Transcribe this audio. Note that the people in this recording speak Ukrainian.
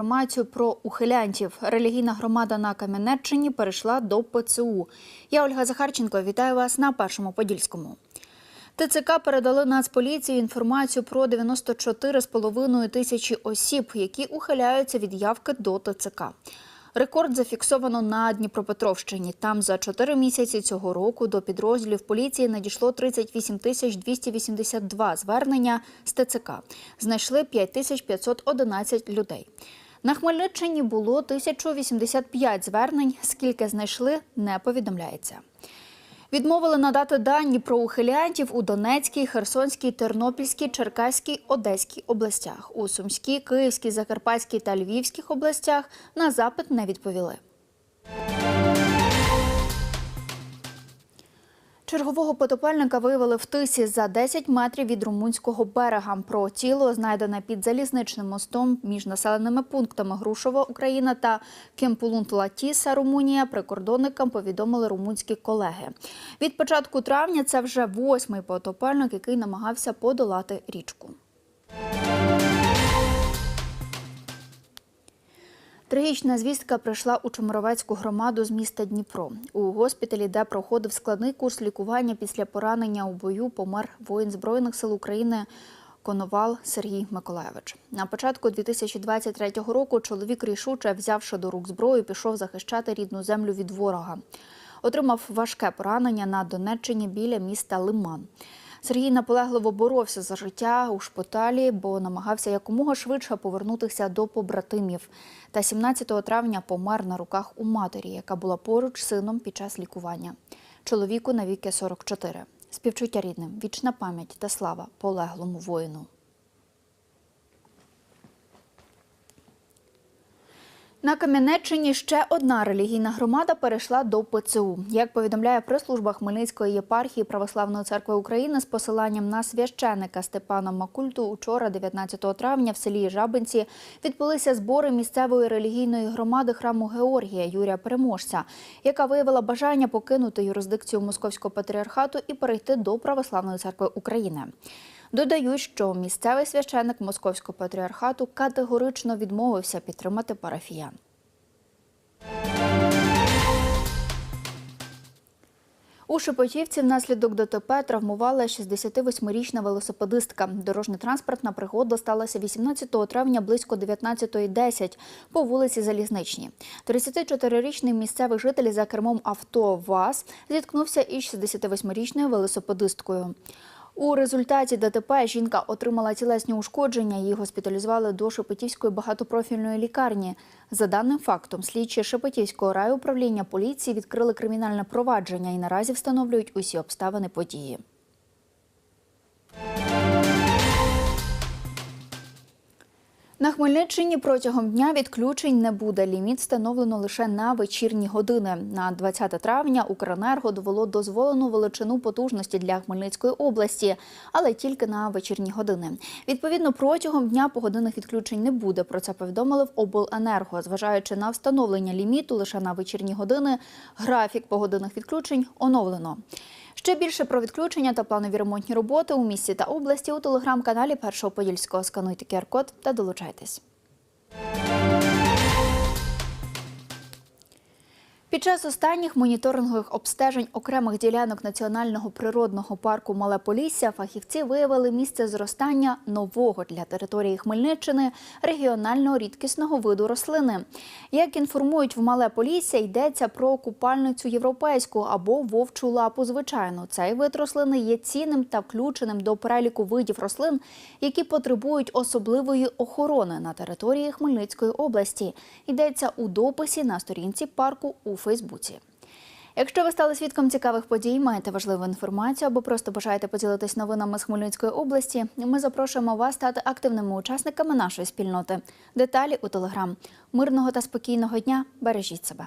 Інформацію про ухилянтів. Релігійна громада на Кам'янеччині перейшла до ПЦУ. Я Ольга Захарченко. Вітаю вас на першому подільському. ТЦК передали Нацполіції інформацію про 94,5 тисячі осіб, які ухиляються від явки до ТЦК. Рекорд зафіксовано на Дніпропетровщині. Там за 4 місяці цього року до підрозділів поліції надійшло 38 тисяч 282 звернення з ТЦК. Знайшли 5511 людей. На Хмельниччині було 1085 звернень. Скільки знайшли, не повідомляється. Відмовили надати дані про ухилянтів у Донецькій, Херсонській, Тернопільській, Черкаській, Одеській областях. У Сумській, Київській, Закарпатській та Львівських областях на запит не відповіли. Чергового потопельника виявили в тисі за 10 метрів від румунського берега. Про тіло знайдене під залізничним мостом між населеними пунктами Грушова, Україна та Кемпулунт-Латіса, Румунія. Прикордонникам повідомили румунські колеги. Від початку травня це вже восьмий потопельник, який намагався подолати річку. Трагічна звістка прийшла у Чоморовецьку громаду з міста Дніпро. У госпіталі, де проходив складний курс лікування після поранення у бою, помер воїн Збройних сил України Коновал Сергій Миколаєвич. На початку 2023 року чоловік рішуче, взявши до рук зброю, пішов захищати рідну землю від ворога. Отримав важке поранення на Донеччині біля міста Лиман. Сергій наполегливо боровся за життя у шпиталі, бо намагався якомога швидше повернутися до побратимів. Та 17 травня помер на руках у матері, яка була поруч з сином під час лікування. Чоловіку навіки 44. Співчуття рідним, вічна пам'ять та слава полеглому воїну. На Кам'янеччині ще одна релігійна громада перейшла до ПЦУ. Як повідомляє прес-служба Хмельницької єпархії Православної церкви України з посиланням на священика Степана Макульту, учора, 19 травня, в селі Жабинці відбулися збори місцевої релігійної громади храму Георгія Юрія Переможця, яка виявила бажання покинути юрисдикцію Московського патріархату і перейти до Православної церкви України. Додають, що місцевий священик Московського патріархату категорично відмовився підтримати парафіян. У Шепетівці внаслідок ДТП травмувала 68-річна велосипедистка. Дорожньо-транспортна пригода сталася 18 травня близько 19.10 по вулиці Залізничній. 34-річний місцевий житель за кермом авто ВАЗ зіткнувся із 68-річною велосипедисткою. У результаті ДТП жінка отримала тілесні ушкодження. Її госпіталізували до Шепетівської багатопрофільної лікарні. За даним фактом, слідчі Шепетівського райуправління поліції відкрили кримінальне провадження і наразі встановлюють усі обставини події. На Хмельниччині протягом дня відключень не буде. Ліміт встановлено лише на вечірні години. На 20 травня Укренерго довело дозволену величину потужності для Хмельницької області, але тільки на вечірні години. Відповідно, протягом дня погодинних відключень не буде. Про це повідомили в обленерго. Зважаючи на встановлення ліміту лише на вечірні години, графік погодинних відключень оновлено. Ще більше про відключення та планові ремонтні роботи у місті та області у телеграм-каналі Першого Подільського. Скануйте QR-код та долучайтесь. Під час останніх моніторингових обстежень окремих ділянок національного природного парку Мале Полісся фахівці виявили місце зростання нового для території Хмельниччини регіонального рідкісного виду рослини. Як інформують в Мале Полісся, йдеться про купальницю європейську або вовчу лапу звичайну. Цей вид рослини є цінним та включеним до переліку видів рослин, які потребують особливої охорони на території Хмельницької області. Йдеться у дописі на сторінці парку у Фейсбуці. Якщо ви стали свідком цікавих подій, маєте важливу інформацію або просто бажаєте поділитись новинами з Хмельницької області, ми запрошуємо вас стати активними учасниками нашої спільноти. Деталі у телеграм. Мирного та спокійного дня. Бережіть себе.